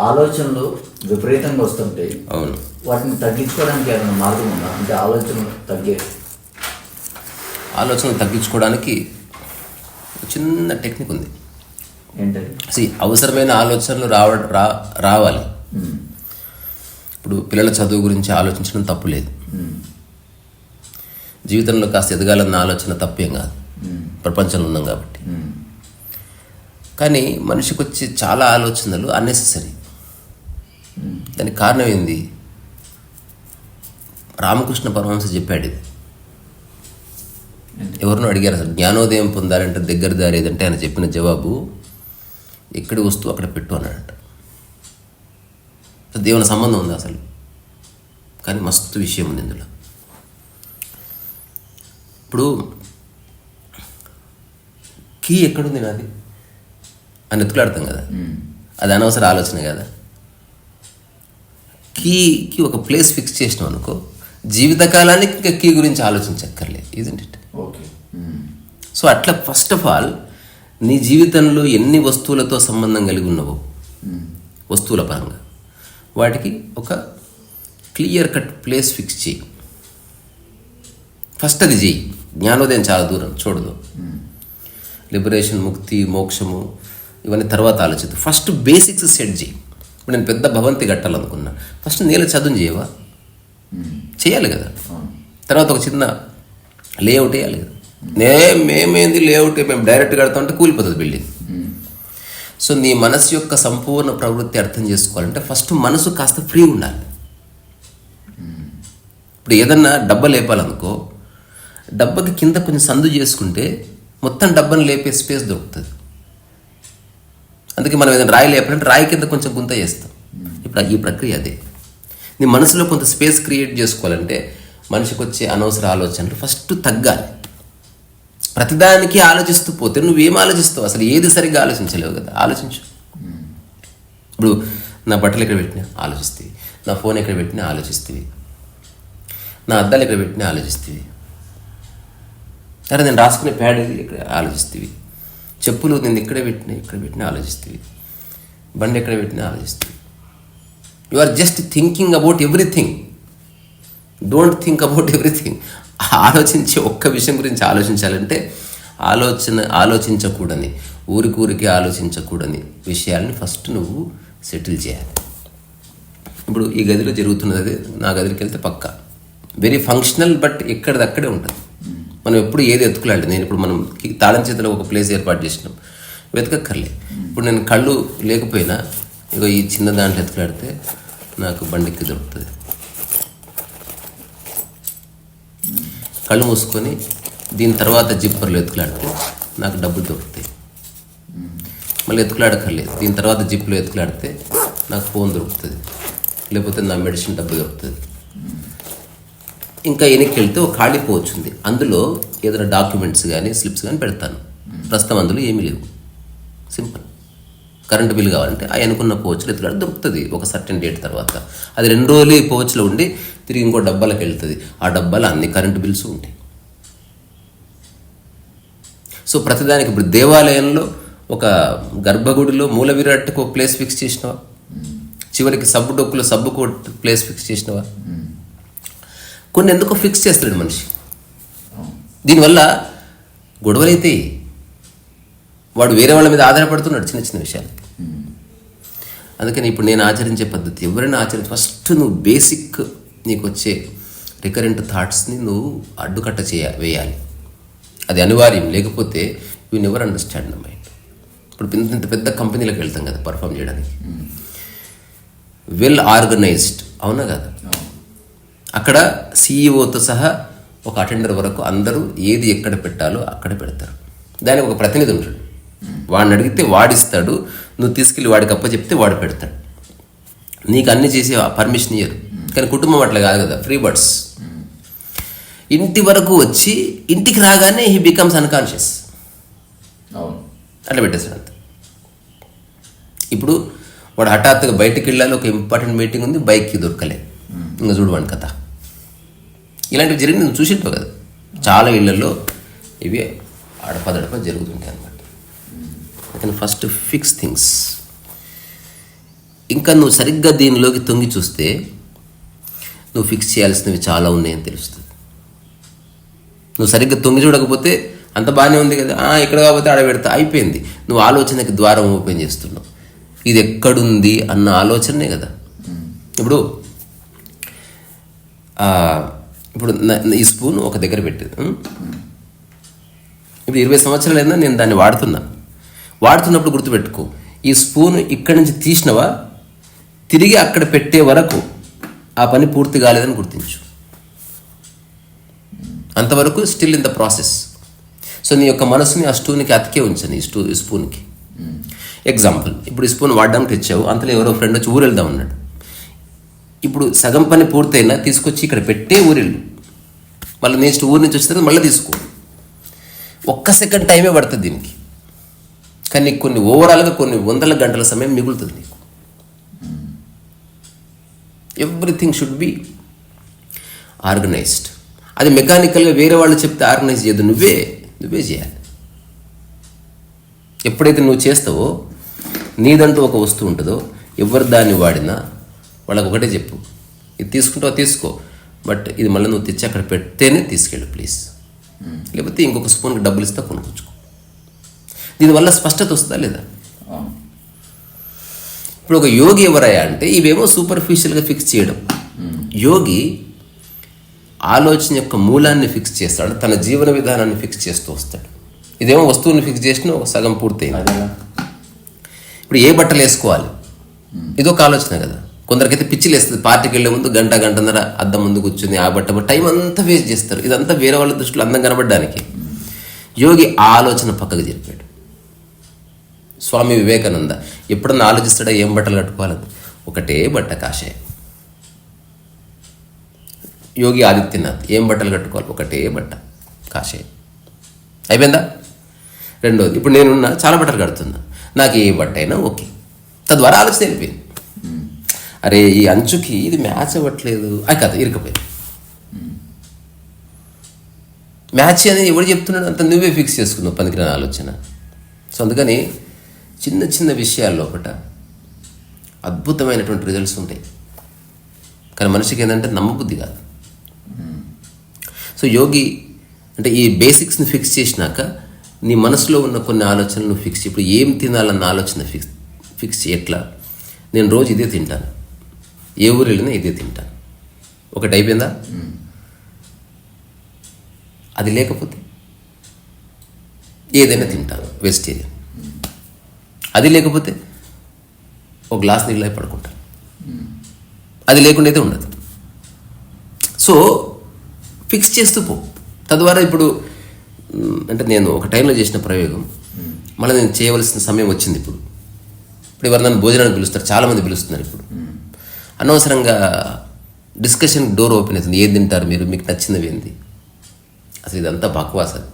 ఆలోచనలు విపరీతంగా వస్తుంటాయి అవును. వాటిని తగ్గించుకోవడానికి ఏమైనా మార్గం ఉందా? అంటే ఆలోచనలు తగ్గే ఆలోచనలు తగ్గించుకోవడానికి చిన్న టెక్నిక్ ఉంది. ఏంటది? సి అవసరమైన ఆలోచనలు రావ రా రావాలి. ఇప్పుడు పిల్లల చదువు గురించి ఆలోచించడం తప్పు లేదు. జీవితంలో కాస్త ఎదగాలన్న ఆలోచన తప్పేం కాదు. ప్రపంచంలో ఉన్నాం కాబట్టి. కానీ మనిషికి వచ్చే చాలా ఆలోచనలు అన్నెసెసరీ. దానికి కారణం ఏంది? రామకృష్ణ పరమహంస చెప్పాడు ఇది. ఎవరినో అడిగారు అసలు జ్ఞానోదయం పొందాలంటే దగ్గర దారి ఏదంటే ఆయన చెప్పిన జవాబు ఎక్కడి వస్తువు అక్కడ పెట్టు అన్నాడట. దేవుని సంబంధం ఉంది అసలు. కానీ మస్తు విషయం ఉంది ఇందులో. ఇప్పుడు కీ ఎక్కడుంది నాది? అని ఎత్తులాడతాం కదా. అది అనవసర ఆలోచన కదా. కీకి ఒక ప్లేస్ ఫిక్స్ చేసినాం అనుకో జీవితకాలానికి ఇంకా కీ గురించి ఆలోచించక్కర్లేదు ఇదండి ఇట్ ఓకే. ఉమ్, సో అట్లా ఫస్ట్ ఆఫ్ ఆల్ నీ జీవితంలో ఎన్ని వస్తువులతో సంబంధం కలిగి ఉన్నావో వస్తువుల పరంగా వాటికి ఒక క్లియర్ కట్ ప్లేస్ ఫిక్స్ చేయి. ఫస్ట్ అది చెయ్యి జ్ఞానోదయం చాలా దూరం చూడదు. లిబరేషన్ ముక్తి మోక్షము ఇవన్నీ తర్వాత ఆలోచిద్దు. ఫస్ట్ బేసిక్స్ సెట్ చేయి. ఇప్పుడు నేను పెద్ద భవంతి కట్టాలనుకున్నా. ఫస్ట్ నేల చదువు చేయవా? చేయాలి కదా. తర్వాత ఒక చిన్న లేఅవుట్ వేయాలి కదా. నే మేమేంది లేఅవుట్ మేము డైరెక్ట్ కడతా ఉంటే కూలిపోతుంది బిల్డింగ్ సో నీ మనసు యొక్క సంపూర్ణ ప్రవృత్తి అర్థం చేసుకోవాలంటే ఫస్ట్ మనసు కాస్త ఫ్రీ ఉండాలి. ఇప్పుడు ఏదన్నా డబ్బ లేపాలనుకో డబ్బకి కింద కొంచెం సందు చేసుకుంటే మొత్తం డబ్బను లేపే స్పేస్ దొరుకుతుంది. అందుకే మనం ఏదైనా రాయి లేపాలంటే రాయి కింద కొంచెం గుంత చేస్తాం. ఇప్పుడు ఈ ప్రక్రియ అదే. నీ మనసులో కొంత స్పేస్ క్రియేట్ చేసుకోవాలంటే మనిషికి వచ్చే అనవసర ఆలోచనలు ఫస్ట్ తగ్గాలి. ప్రతిదానికి ఆలోచిస్తూ పోతే నువ్వేం ఆలోచిస్తావు? అసలు ఏది సరిగ్గా ఆలోచించలేవు కదా. ఆలోచించు. ఇప్పుడు నా బట్టలు ఎక్కడ పెట్టినా ఆలోచిస్తేవి నా ఫోన్ ఎక్కడ పెట్టినా ఆలోచిస్తేవి నా అద్దాలు ఎక్కడ పెట్టినా ఆలోచిస్తేవి అరే నేను రాసుకునే ప్యాడ్ ఎక్కడ ఇక్కడ ఆలోచిస్తేవి చెప్పులు నేను ఇక్కడే పెట్టినా ఇక్కడ పెట్టినా ఆలోచిస్తుంది బండి ఎక్కడ పెట్టినా ఆలోచిస్తుంది you are just thinking about everything don't think about everything ఆలోచించే ఒక్క విషయం గురించి ఆలోచించాలంటే ఆలోచన ఆలోచించకూడని ఊరికూరికి ఆలోచించకూడని విషయాలని ఫస్ట్ నువ్వు సెటిల్ చేయాలి. ఇప్పుడు ఈ గదిలో జరుగుతున్నది నా గదికి వెళ్తే పక్క. వెరీ ఫంక్షనల్ బట్ ఎక్కడిదక్కడే ఉంటుంది. మనం ఎప్పుడు ఏది ఎత్తుకులాంటి నేను ఇప్పుడు మనం తాళం చేతిలో ఒక ప్లేస్ ఏర్పాటు చేసినాం. వెతకక్కర్లే. ఇప్పుడు నేను కళ్ళు లేకపోయినా ఇక ఈ చిన్న దాంట్లో ఎత్తుకులాడితే నాకు బండికి దొరుకుతుంది. కళ్ళు మూసుకొని దీని తర్వాత జిప్పర్లు ఎత్తుకులాడితే నాకు డబ్బులు దొరుకుతాయి. మళ్ళీ ఎత్తుకులాడక్కర్లేదు దీని తర్వాత జిప్లో ఎత్తుకులాడితే నాకు ఫోన్ దొరుకుతుంది. లేకపోతే నా మెడిసిన్ డబ్బు దొరుకుతుంది. ఇంకా వెనక్కి వెళ్తే ఒక ఖాళీ పోవచ్చు ఉంది. అందులో ఏదైనా డాక్యుమెంట్స్ కానీ స్లిప్స్ కానీ పెడతాను. ప్రస్తుతం అందులో ఏమీ లేవు. సింపుల్. కరెంటు బిల్ కావాలంటే ఆ అనుకున్న పోవచ్చులు ఎత్తుగా దొరుకుతుంది. ఒక సర్టెన్ డేట్ తర్వాత. అది రెండు రోజులు ఈ పోవచ్చులో ఉండి తిరిగి ఇంకో డబ్బాలకు వెళ్తుంది. ఆ డబ్బాలో అన్ని కరెంటు బిల్స్ ఉంటాయి. సో ప్రతిదానికి ఇప్పుడు దేవాలయంలో ఒక గర్భగుడిలో మూల విరాట్కి ఒక ప్లేస్ ఫిక్స్ చేసినవా? చివరికి సబ్బు డొక్కులో సబ్బుకు ప్లేస్ ఫిక్స్ చేసినవా? కొన్ని ఎందుకో ఫిక్స్ చేస్తాడు మనిషి. దీనివల్ల గొడవలైతే వాడు వేరే వాళ్ళ మీద ఆధారపడుతున్నాడు చిన్న చిన్న విషయాలు. అందుకని ఇప్పుడు నేను ఆచరించే పద్ధతి ఎవరైనా ఆచరించి ఫస్ట్ నువ్వు బేసిక్ నీకు వచ్చే రికరెంట్ థాట్స్ని నువ్వు అడ్డుకట్ట చేయ వేయాలి. అది అనివార్యం లేకపోతే you never understand the mind ఇప్పుడు ఇంత ఇంత పెద్ద కంపెనీలకు వెళ్తాం కదా పర్ఫామ్ చేయడానికి. వెల్ ఆర్గనైజ్డ్ అవునా కదా? అక్కడ సీఈఓతో సహా ఒక అటెండర్ వరకు అందరూ ఏది ఎక్కడ పెట్టాలో అక్కడ పెడతారు. దానికి ఒక ప్రతినిధి ఉంటాడు. వాడిని అడిగితే వాడిస్తాడు. నువ్వు తీసుకెళ్ళి వాడికి అప్ప చెప్తే వాడు పెడతాడు. నీకు అన్ని చేసే పర్మిషన్ ఇయ్యరు. కానీ కుటుంబం అట్లా కాదు కదా ఫ్రీ బర్డ్స్ ఇంటి వరకు వచ్చి ఇంటికి రాగానే హీ బికమ్స్ అన్కాన్షియస్ అట్లా పెట్టేస్తాడు అంత. ఇప్పుడు వాడు హఠాత్తుగా బయటికి వెళ్ళాలి ఒక ఇంపార్టెంట్ మీటింగ్ ఉంది బైక్కి దొరకలే. ఇంకా చూడవాడి కథ. ఇలాంటివి జరిగి నువ్వు చూసింటావు కదా. చాలా ఇళ్ళలో ఇవి అడపదడప జరుగుతుంటాయి అన్నమాట. అందుకని ఫస్ట్ ఫిక్స్ థింగ్స్ ఇంకా నువ్వు సరిగ్గా దీనిలోకి తొంగి చూస్తే నువ్వు ఫిక్స్ చేయాల్సినవి చాలా ఉన్నాయని తెలుస్తుంది. నువ్వు సరిగ్గా తొంగి చూడకపోతే అంత బాగానే ఉంది కదా. ఇక్కడ కాకపోతే ఆడ పెడతా. అయిపోయింది. నువ్వు ఆలోచనకి ద్వారం ఓపెన్ చేస్తున్నావు. ఇది ఎక్కడుంది అన్న ఆలోచనే కదా. ఇప్పుడు ఇప్పుడు ఈ స్పూన్ ఒక దగ్గర పెట్టేది ఉం? ఇప్పుడు ఇరవై సంవత్సరాలు అయినా నేను దాన్ని వాడుతున్నా. వాడుతున్నప్పుడు గుర్తుపెట్టుకో. ఈ స్పూన్ ఇక్కడి నుంచి తీసినవా? తిరిగి అక్కడ పెట్టే వరకు ఆ పని పూర్తి కాలేదని గుర్తించు. అంతవరకు still in the process so నీ యొక్క మనసుని ఆ స్టూన్కి అతికే ఉంచని ఈ స్టూ ఈ స్పూన్కి ఎగ్జాంపుల్ ఇప్పుడు ఈ స్పూన్ వాడడానికి తెచ్చావు. అంతలో ఎవరో ఫ్రెండ్ వచ్చి ఊరు వెళ్దాం అన్నాడు. ఇప్పుడు సగం పని పూర్తయినా తీసుకొచ్చి ఇక్కడ పెట్టే ఊరెళ్ళు. మళ్ళీ నెక్స్ట్ ఊరి నుంచి వచ్చిన తర్వాత మళ్ళీ తీసుకో. ఒక్క సెకండ్ టైమే పడుతుంది దీనికి. కానీ కొన్ని ఓవరాల్గా కొన్ని వందల గంటల సమయం మిగులుతుంది నీకు. ఎవ్రీథింగ్ షుడ్ బి ఆర్గనైజ్డ్ అది మెకానికల్గా వేరే వాళ్ళు చెప్తే ఆర్గనైజ్ చేయదు. నువ్వే నువ్వే చేయాలి. ఎప్పుడైతే నువ్వు చేస్తావో నీదంటూ ఒక వస్తువు ఉంటుందో ఎవరు దాన్ని వాడినా వాళ్ళకి ఒకటే చెప్పు. ఇది తీసుకుంటావు? తీసుకో. బట్ ఇది మళ్ళీ నువ్వు తెచ్చి అక్కడ పెడితేనే తీసుకెళ్ళు ప్లీజ్. లేకపోతే ఇంకొక స్పూన్కి డబ్బులు ఇస్తా కొనుక్కొచ్చుకో. దీనివల్ల స్పష్టత వస్తుందా లేదా? ఇప్పుడు ఒక యోగి ఎవరయ్యా అంటే ఇవేమో సూపర్ఫిషియల్గా ఫిక్స్ చేయడం. యోగి ఆలోచన యొక్క మూలాన్ని ఫిక్స్ చేస్తాడు తన జీవన విధానాన్ని ఫిక్స్ చేస్తూ వస్తాడు. ఇదేమో వస్తువుని ఫిక్స్ చేసిన ఒక సగం పూర్తయింది. ఇప్పుడు ఏ బట్టలు వేసుకోవాలి? ఇదొక ఆలోచన కదా. కొందరికైతే పిచ్చి లేస్తుంది. పార్టీకి వెళ్ళే ముందు గంట గంటన్నర అద్దం ముందు కూర్చుని ఆ బట్ట టైం అంతా వేస్ట్ చేస్తారు. ఇదంతా వేరే వాళ్ళ దృష్టిలో అందం కనబడడానికి. యోగి ఆలోచన పక్కకు జరిపాడు. స్వామి వివేకానంద ఎప్పుడన్నా ఆలోచిస్తాడా ఏం బట్టలు కట్టుకోవాలని? ఒకటే బట్ట కాషాయం. యోగి ఆదిత్యనాథ్ ఏం బట్టలు కట్టుకోవాలి? ఒకటే బట్ట కాషాయం. అయిపోయిందా? రెండోది ఇప్పుడు నేనున్నా చాలా బట్టలు కడుతున్నా. నాకు ఏ బట్ట అయినా ఓకే. తద్వారా ఆలోచన అయిపోయింది. అరే ఈ అంచుకి ఇది మ్యాచ్ అవ్వట్లేదు. అది కదా ఇరుకపోయింది మ్యాచ్ అనేది ఎవడు చెప్తున్నాడు అంత నువ్వే ఫిక్స్ చేసుకున్నావు పనికిరాని ఆలోచన. సో అందుకని చిన్న చిన్న విషయాల్లో ఒకట అద్భుతమైనటువంటి రిజల్ట్స్ ఉంటాయి. కానీ మనిషికి ఏంటంటే నమ్మబుద్ధి కాదు. సో యోగి అంటే ఈ బేసిక్స్ని ఫిక్స్ చేసినాక నీ మనసులో ఉన్న కొన్ని ఆలోచనలు ఫిక్స్ ఇప్పుడు ఏం తినాలన్న ఆలోచన ఫిక్స్ ఫిక్స్ ఎట్లా? నేను రోజు ఇదే తింటాను. ఏ ఊరు వెళ్ళినా ఇదే తింటాను ఒకటి అయిపోయిందా? అది లేకపోతే ఏదైనా తింటాను వెజిటేరియన్ అది లేకపోతే ఒక గ్లాస్ నీళ్ళు పడుకుంటాను అది లేకుండా అయితే ఉండదు. సో ఫిక్స్ చేస్తూ పో. తద్వారా ఇప్పుడు అంటే నేను ఒక టైంలో చేసిన ప్రయోగం మళ్ళీ నేను చేయవలసిన సమయం వచ్చింది ఇప్పుడు. ఇప్పుడు ఎవరినైనా భోజనాన్ని భోజనానికి పిలుస్తారు? చాలామంది పిలుస్తున్నారు ఇప్పుడు. అనవసరంగా డిస్కషన్ డోర్ ఓపెన్ అవుతుంది. ఏది తింటారు మీరు? మీకు నచ్చినవి ఏంది? అసలు ఇదంతా బక్వాస్ అది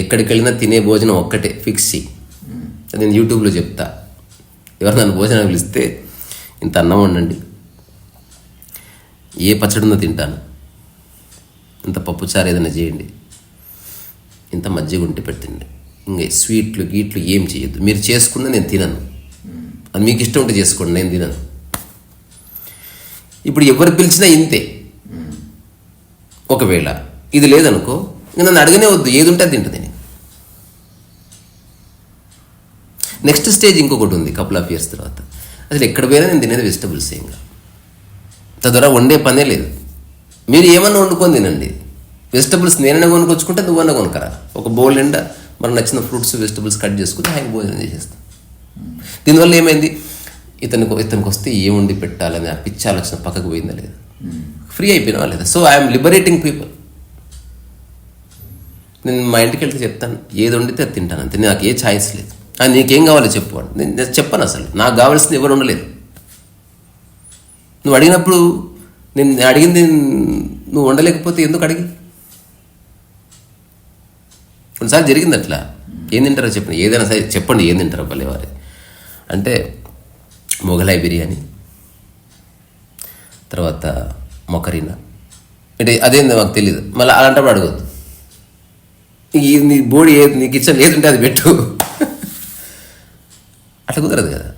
ఎక్కడికి వెళ్ళినా తినే భోజనం ఒక్కటే ఫిక్స్ చేయి అది నేను యూట్యూబ్లో చెప్తా. ఎవరు నన్ను భోజనం పిలిస్తే ఇంత అన్నం వండండి. ఏ పచ్చడి ఉందో తింటాను. ఇంత పప్పుచారు ఏదైనా చేయండి. ఇంత మజ్జిగ ఉంటే పెట్టండి. ఇంకా స్వీట్లు గీట్లు ఏం చేయొద్దు మీరు చేసుకున్న నేను తినను. అది మీకు ఇష్టం ఉంటే చేసుకోండి నేను తినను. ఇప్పుడు ఎవరు పిలిచినా ఇంతే. ఒకవేళ ఇది లేదనుకో నన్ను అడగనే వద్దు ఏది ఉంటే అది తింటుంది నేను. నెక్స్ట్ స్టేజ్ ఇంకొకటి ఉంది కపుల్ ఆఫ్ ఇయర్స్ తర్వాత. అసలు ఎక్కడ పోయినా నేను తినేది వెజిటబుల్స్ ఇంకా. తద్వారా వండే పనే లేదు. మీరు ఏమన్నా వండుకొని తినండి. వెజిటబుల్స్ నేనైనా కొనుక్కొచ్చుకుంటే నువ్వన్నా కొనుక్కరా. ఒక బౌల్ నిండా మనకు నచ్చిన ఫ్రూట్స్ వెజిటబుల్స్ కట్ చేసుకుని హ్యాంగ్ భోజనం చేసేస్తాం. దీనివల్ల ఏమైంది? ఇతనికి ఇతనికి వస్తే ఏ వండి పెట్టాలని ఆ పిచ్చి ఆలోచన పక్కకు పోయిందా లేదా? ఫ్రీ అయిపోయినా లేదా? సో ఐఎమ్ లిబరేటింగ్ పీపుల్ నేను మా ఇంటికి వెళ్తే చెప్తాను ఏది వండితే అది తింటాను అంతే. నాకు ఏ ఛాయిస్ లేదు. ఆ, నీకేం కావాలో చెప్పు అని నేను చెప్పాను అసలు. నాకు కావాల్సింది ఎవరు ఉండలేదు నువ్వు అడిగినప్పుడు నేను అడిగింది నువ్వు వండలేకపోతే ఎందుకు అడిగి? కొన్నిసార్లు జరిగింది అట్లా. ఏం తింటారో చెప్పండి. ఏదైనా సరే చెప్పండి ఏం తింటారో భలే వారి అంటే మొఘలాయి బిర్యానీ తర్వాత మొకరీనా? అంటే అదేంది మాకు తెలియదు మళ్ళీ అలాంటప్పుడు అడగద్దు. ఈ నీ బోడి ఏది నీ కిచెన్ ఏది ఉంటే అది పెట్టు. అట్లా కుదరదు కదా.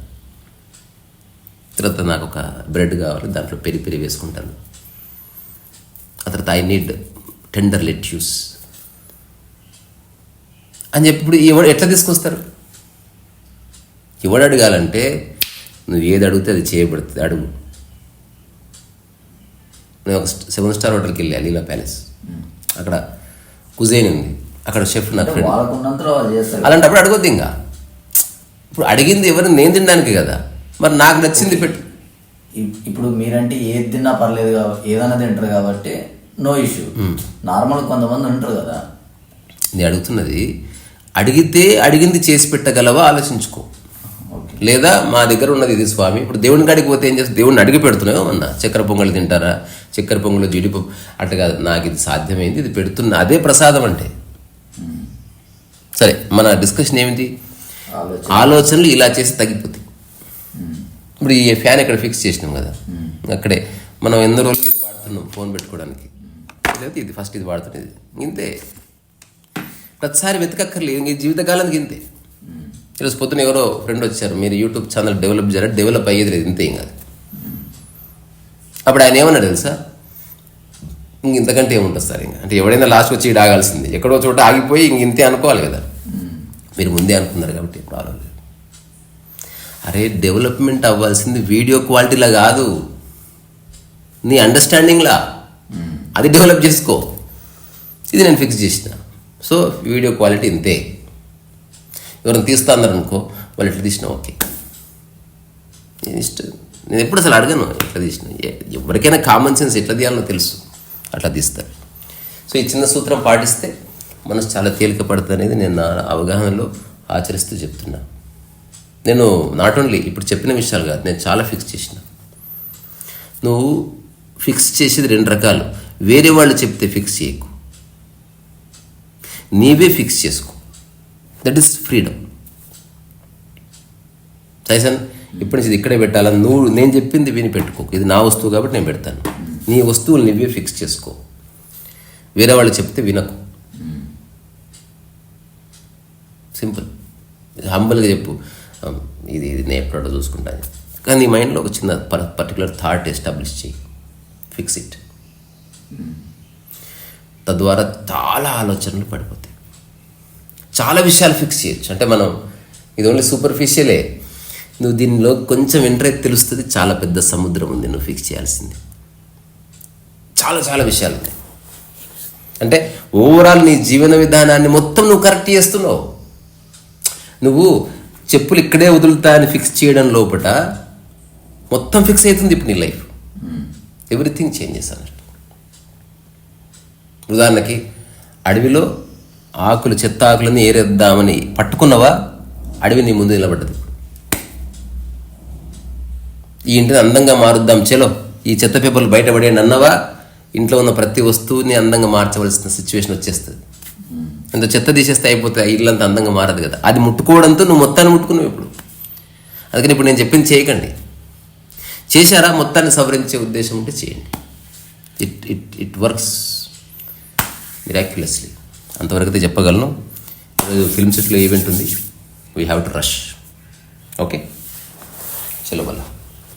తర్వాత నాకు ఒక బ్రెడ్ కావాలి దాంట్లో పెరి పెరి వేసుకుంటాను. ఆ తర్వాత ఐ నీడ్ టెండర్ లెట్యూస్. అని చెప్పి ఇప్పుడు ఎవడు ఎట్లా తీసుకొస్తారు? ఎవడు అడగాలంటే నువ్వు ఏది అడిగితే అది చేయబడుతుంది. అడుగు. నేను ఒక సెవెన్ స్టార్ హోటల్కి వెళ్ళి లీలా ప్యాలెస్. అక్కడ కుజైన్ ఉంది. అక్కడ షెఫ్ నాకు అలాంటప్పుడు అడగొద్దు ఇంకా. ఇప్పుడు అడిగింది ఎవరు నేను తినడానికి కదా. మరి నాకు నచ్చింది పెట్టు. ఇప్- ఇప్పుడు మీరంటే ఏది తిన్నా పర్లేదు కాబట్టి ఏదైనా తింటారు కాబట్టి నో ఇష్యూ. నార్మల్ కొంతమంది ఉంటారు కదా. నేను అడుగుతున్నది అడిగితే అడిగింది చేసి పెట్టగలవా ఆలోచించుకో. లేదా మా దగ్గర ఉన్నది ఇది స్వామి. ఇప్పుడు దేవుని కాడికి పోతే ఏం చేస్తా దేవుడిని అడిగి పెడుతున్నావు అన్న చక్కెర పొంగల్ తింటారా? చక్కెర పొంగల్ జీడిపప్పు. అట్లా కాదు. నాకు ఇది సాధ్యమైంది. ఇది పెడుతున్నా అదే ప్రసాదం అంటే. సరే మన డిస్కషన్ ఏమిటి? ఆలోచన. ఆలోచనలు ఇలా చేసి తగ్గిపోతాయి. ఇప్పుడు ఈ ఫ్యాన్ ఇక్కడ ఫిక్స్ చేసినాం కదా. అక్కడే మనం ఎన్నో రోజులకి ఇది వాడుతున్నాం ఫోన్ పెట్టుకోవడానికి. లేకపోతే ఇది ఫస్ట్ ఇది వాడుతున్నది. ఇంతే. ప్రతిసారి వెతకక్కర్లేదు. ఇంక జీవితకాలానికి ఇంతే. ఈరోజు పొద్దున ఎవరో ఫ్రెండ్ వచ్చారు మీరు యూట్యూబ్ ఛానల్ డెవలప్ చేయాలి డెవలప్ అయ్యేది లేదు ఇంతే ఇంకా అప్పుడు ఆయన ఏమన్నాడు తెలుసా? ఇంక ఇంతకంటే ఏముంటుంది సార్ ఇంకా? అంటే ఎవడైనా లాస్ట్ వచ్చి ఆగాల్సింది. ఎక్కడో చోట ఆగిపోయి ఇంక ఇంతే అనుకోవాలి కదా. మీరు ముందే అనుకున్నారు కాబట్టి ప్రాబ్లం లేదు అరే డెవలప్మెంట్ అవ్వాల్సింది వీడియో క్వాలిటీలా కాదు. నీ అండర్స్టాండింగ్లా అది డెవలప్ చేసుకో. ఇది నేను ఫిక్స్ చేసిన. సో వీడియో క్వాలిటీ ఇంతే. ఎవరిని తీస్తా అన్నారు అనుకో వాళ్ళు ఎట్లా తీసినా ఓకే. నేను ఇష్టం నేను ఎప్పుడు అసలు అడగను ఎట్లా తీసిన. ఎవరికైనా కామన్ సెన్స్ ఎట్లా తీయాలో తెలుసు. అట్లా తీస్తారు. సో ఈ చిన్న సూత్రం పాటిస్తే మనసు చాలా తేలిక పడుతుంది అనేది నేను నా అవగాహనలో ఆచరిస్తూ చెప్తున్నా. నేను నాట్ ఓన్లీ ఇప్పుడు చెప్పిన విషయాలు కాదు నేను చాలా ఫిక్స్ చేసిన. నువ్వు ఫిక్స్ చేసేది రెండు రకాలు. వేరే వాళ్ళు చెప్తే ఫిక్స్ చేయకు. నీవే ఫిక్స్ చేసుకో. దట్ ఈస్ ఫ్రీడమ్ సైసన్ ఇప్పటి నుంచి ఇది ఇక్కడే పెట్టాలా నువ్వు నేను చెప్పింది విని పెట్టుకో. ఇది నా వస్తువు కాబట్టి నేను పెడతాను. నీ వస్తువులు నువ్వే ఫిక్స్ చేసుకో. వేరే వాళ్ళు చెప్తే వినకు. సింపుల్ హంబల్గా చెప్పు. ఇది ఇది నేను ఎప్పుడో చూసుకుంటాను కానీ నీ మైండ్లో ఒక చిన్న పర్టికులర్ థాట్ ఎస్టాబ్లిష్ చేయి. ఫిక్స్ ఇట్ తద్వారా చాలా ఆలోచనలు పడిపోతాయి. చాలా విషయాలు ఫిక్స్ చేయొచ్చు. అంటే మనం ఇది ఓన్లీ సూపర్ఫిషియలే నువ్వు దీనిలో కొంచెం ఎంటర్ తెలుస్తుంది చాలా పెద్ద సముద్రం ఉంది నువ్వు ఫిక్స్ చేయాల్సింది. చాలా చాలా విషయాలు ఉన్నాయి. అంటే ఓవరాల్ నీ జీవన విధానాన్ని మొత్తం నువ్వు కరెక్ట్ చేస్తున్నావు. నువ్వు చెప్పులు ఇక్కడే వదులుతాయని ఫిక్స్ చేయడం లోపట మొత్తం ఫిక్స్ అవుతుంది ఇప్పుడు నీ లైఫ్ ఎవ్రీథింగ్ చేంజెస్ అన్నట్టు. ఉదాహరణకి అడవిలో ఆకులు చెత్త ఆకులని ఏరేద్దామని పట్టుకున్నవా? అడవి నీ ముందు నిలబడ్డది. ఈ ఇంటిని అందంగా మారుద్దాం చెలో. ఈ చెత్త పేపర్లు బయటపడే నన్నవా? ఇంట్లో ఉన్న ప్రతి వస్తువుని అందంగా మార్చవలసిన సిచ్యువేషన్ వచ్చేస్తుంది. అంత చెత్త తీసేస్తే అయిపోతే ఆ ఇల్లు అంత అందంగా మారదు కదా. అది ముట్టుకోవడంతో నువ్వు మొత్తాన్ని ముట్టుకున్నావు ఇప్పుడు. అందుకని ఇప్పుడు నేను చెప్పింది చేయకండి. చేశారా? మొత్తాన్ని సవరించే ఉద్దేశం ఉంటే చేయండి. It it it works miraculously అంతవరకు అయితే చెప్పగలను. ఈరోజు ఫిల్మ్ సిటీలో ఈవెంట్ ఉంది. We have to rush okay చలో వల్ల